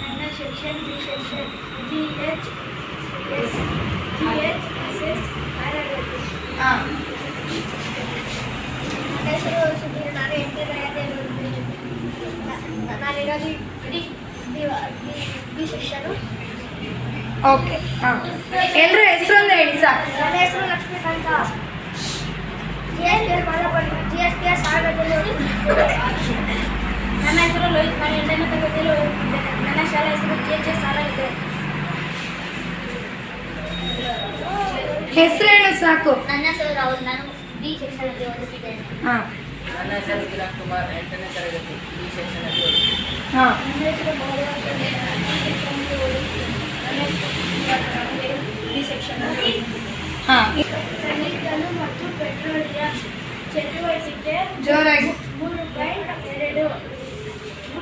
ನನ್ನ section B H S G H S S ನನ್ನ ಹೆಸರು ಸುಧೀರ್ ನಾನು ಎಂಟನೇ ತರಗತಿಯಲ್ಲಿ ಓದುತ್ತಿದ್ದೇನೆ ನ- ನಾನಿರೋದು ಡಿ ಬಿ ಸೆಕ್ಷನು ಓಕೆ ಹಾಂ ಎಲ್ಲರೂ ಹೆಸರೊಂದು ಹೇಳಿ ಸರ್ ನನ್ನ ಹೆಸರು Lakshmikanta. G S P S G S P S ಆಗೋದಲ್ಲಿ ನನ್ನ ಹೆಸರು ಲೋಹಿತ್ ನಾನು ಎಂಟನೇ ತರಗತಿಯಲ್ಲಿ ಓದುತ್ತಿದ್ದೇನೆ ನನ್ನ ಶಾಲಾ ಹೆಸರು ಕೆ ಜೆ ಎಸ್ ಆಗಿದೆ ಹೆಸರು ಹೇಳು ಸಾಕು? ನನ್ನ ಹೆಸರು ರಾಹುಲ್ ನಾನು ಬಿ ಸೆಕ್ಷನಲ್ಲಿ ಓದುತ್ತಿದ್ದೇನೆ. ಹಾಂ. ನನ್ನ ಹೆಸರು ಕಿರಣ್ ಕುಮಾರ್ ಎಂಟನೇ ತರಗತಿ ಸೆಕ್ಷನಲ್ಲಿ. ಹಾಂ ನನ್ನ ಹೆಸರು ಬಿ ಸೆಕ್ಷನಲ್ಲಿ ಹಾಂ. ಖನಿಜಗಳು ಮತ್ತು ಪೆಟ್ರೋಲಿಯ ಚಟುವಟಿಕೆ ಜೋರಾಗಿ. ಮೂರು ಪಾಯಿಂಟ್ ಎರಡು.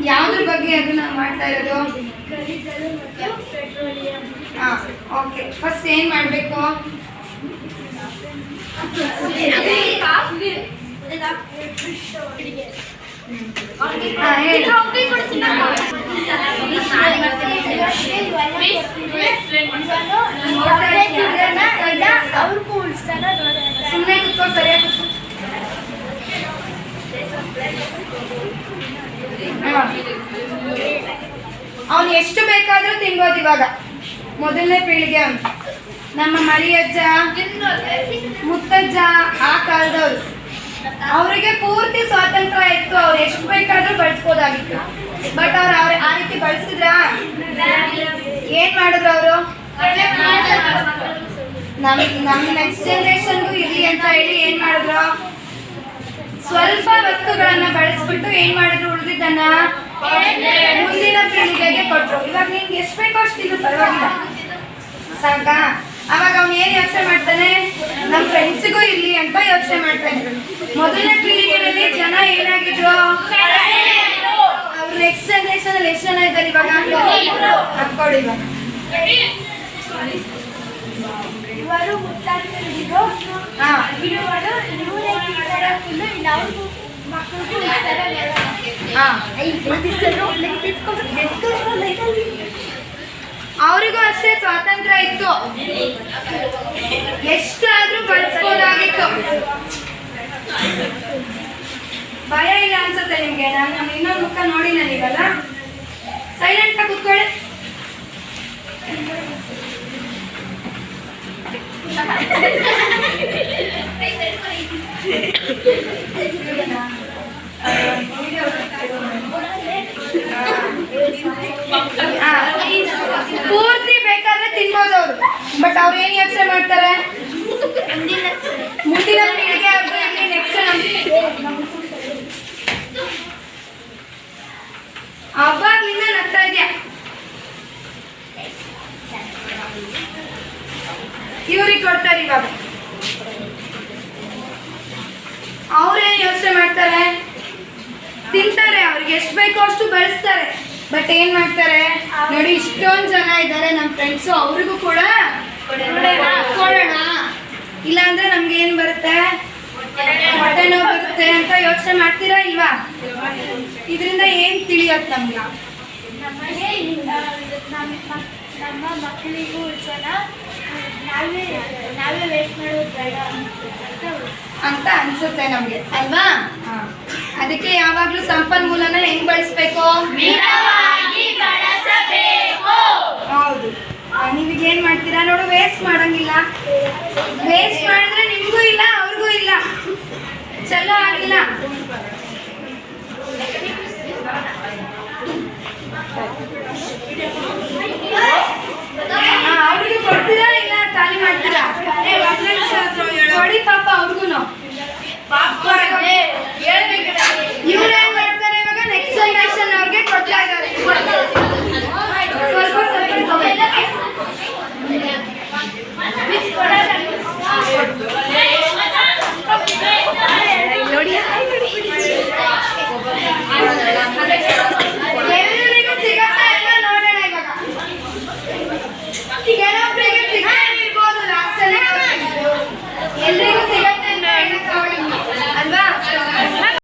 ಯಾವ್ದ್ರ ಬಗ್ಗೆ ಅದನ್ನ ಮಾಡ್ತಾ ಇರೋದು? ಖನಿಜಗಳು ಮತ್ತು ಪೆಟ್ರೋಲಿಯಂ ಹಾಂ ಓಕೆ ಫಸ್ಟ್ ಏನು ಮಾಡಬೇಕು ಹಾಂ ಹೇಳಿ ಎಷ್ಟು ಬೇಕಾದರೂ ತಿನ್ಬೋದು ಇವಾಗ. ಮೊದಲನೇ ಪೀಳಿಗೆ ಅಂತ. ನಮ್ಮ ಮರಿಯಜ್ಜ, ಮುತ್ತಜ್ಜ, ಆ ಕಾಲದವ್ರು. ಅವರಿಗೆ ಪೂರ್ತಿ ಸ್ವಾತಂತ್ರ್ಯ ಇತ್ತು, ಅವ್ರು ಎಷ್ಟು ಬೇಕಾದ್ರೂ ಬಳಸ್ಬೋದಾಗಿತ್ತು. ಬಟ್ ಅವ್ರು ಅವ್ರ ಆ ರೀತಿ ಬಳಸಿದ್ರ? ಏನ್ ಮಾಡಿದ್ರು ಅವರು? ನಮ್ ನಮ್ ನೆಕ್ಸ್ಟ್ ಜನರೇಷನ್ಗೂ ಇರ್ಲಿ ಅಂತ ಹೇಳಿ ಏನ್ ಮಾಡಿದ್ರು? ಸ್ವಲ್ಪ ವಸ್ತುಗಳನ್ನ ಬಳಸ್ಬಿಟ್ಟು ಏನ್ ಮಾಡಿದ್ರು ಉಳಿದಿದ್ದನ್ನ? ಕೊಟ್ರು ಇವಾಗ ನಿಮ್ಗೆ ಎಷ್ಟು ಬೇಕೋ ಅಷ್ಟು ಇದು ಪರವಾಗಿಲ್ಲ. ಸಾಕಾ? ಅವಾಗ ಅವ್ನು ಏನು ಯೋಚನೆ ಮಾಡ್ತಾನೆ? ನಮ್ಮ ಫ್ರೆಂಡ್ಸಿಗೂ ಇರ್ಲಿ ಅಂತ ಯೋಚನೆ ಮಾಡ್ತಾನೆ. ಮೊದಲನೇ ಪೀಳಿಗೆಯಲ್ಲಿ ಜನ ಏನಾಗಿದ್ರು? ಅವ್ರು ನೆಕ್ಸ್ಟ್ ಜನರೇಷನ್ ಅಲ್ಲಿ ಎಷ್ಟು ಜನ ಇದ್ದಾರೆ ಇವಾಗ? ಹಾಕೊಳ್ಳಿ ಇವಾಗ. ಇವರು ಹಾ. ಇವರು ಇವರೇ ಮಕ್ಕಳಿಗೂ ಅವರಿಗೂ ಅಷ್ಟೇ ಸ್ವಾತಂತ್ರ್ಯ ಇತ್ತು. ಎಷ್ಟಾದ್ರೂ ಬಳಸ್ಬೋದಾಗಿತ್ತು ಭಯ ಇಲ್ಲ ಅನ್ಸುತ್ತೆ ನಿಮ್ಗೆ? ನಾನು ನಮ್ಮ ಇನ್ನೊಂದು ಮುಖ ನೋಡಿ ನನಗಲ್ಲ ಸೈಲೆಂಟ್ ಆಗಿ ಕೂತ್ಕೊಳ್ಳಿ ಹಾ. ಪೂರ್ತಿ ಬೇಕಾದ್ರೆ ತಿನ್ಬೋದು ಅವರು ಬಟ್ ಅವ್ರು ಏನ್ ಯೋಚನೆ ಮಾಡ್ತಾರೆ? ಮುಂದಿನ ಪೀಳಿಗೆ ಅವ್ರಿಗೆ ಇಲ್ಲಿ ನೆಕ್ಸ್ಟ್ ಅವಾಗ್ಲಿಂದ ನಗ್ತಾ ಇದೆಯಾ? ಇವ್ರಿಗೆ ಕೊಡ್ತಾರೆ ಇವಾಗ. ಅವ್ರೇನ್ ಯೋಚನೆ ಮಾಡ್ತಾರೆ? ತಿಂತಾರೆ, ಅವ್ರಿಗೆ ಎಷ್ಟು ಬೇಕೋ ಅಷ್ಟು ಬಳಸ್ತಾರೆ. ಬಟ್ ಏನ್ ಮಾಡ್ತಾರೆ? ನೋಡಿ ಇಷ್ಟೊಂದ್ ಜನ ಇದ್ದಾರೆ ನಮ್ಮ ಫ್ರೆಂಡ್ಸು ಅವ್ರಿಗೂ ಕೂಡ ಕೊಡೋಣ ಇಲ್ಲ ಅಂದ್ರೆ ನಮ್ಗೆ ಏನ್ ಬರುತ್ತೆ? ಹೊಟ್ಟೆ ನೋವು ಬರುತ್ತೆ ಅಂತ ಯೋಚನೆ ಮಾಡ್ತೀರಾ ಇಲ್ವಾ? ಇದರಿಂದ ಏನ್ ತಿಳಿಯತ್ ನಮ್ಗೆ? ನಮ್ಮ ಮಕ್ಕಳಿಗೂ ಜನ ನಾವೇ ನಾವೇ ವೇಸ್ಟ್ ಮಾಡೋದು ಬೇಡ ಅಂತ ಅಂತ ಅನ್ಸುತ್ತೆ ನಮ್ಗೆ. ಅಲ್ವಾ? ಹಾ. ಅದಕ್ಕೆ ಯಾವಾಗ್ಲೂ ಸಂಪನ್ಮೂಲನ ಹೆಂಗ್ ಬಳಸ್ಬೇಕು? ಹೌದು. ನೀವೀಗ ಏನ್ ಮಾಡ್ತೀರಾ? ನೋಡು ವೇಸ್ಟ್ ಮಾಡಂಗಿಲ್ಲ. ವೇಸ್ಟ್ ಮಾಡಿದ್ರೆ ನಿಮ್ಗೂ ಇಲ್ಲ ಅವ್ರಿಗೂ ಇಲ್ಲ. ಚಲೋ ಆಗಿಲ್ಲ. জায়গা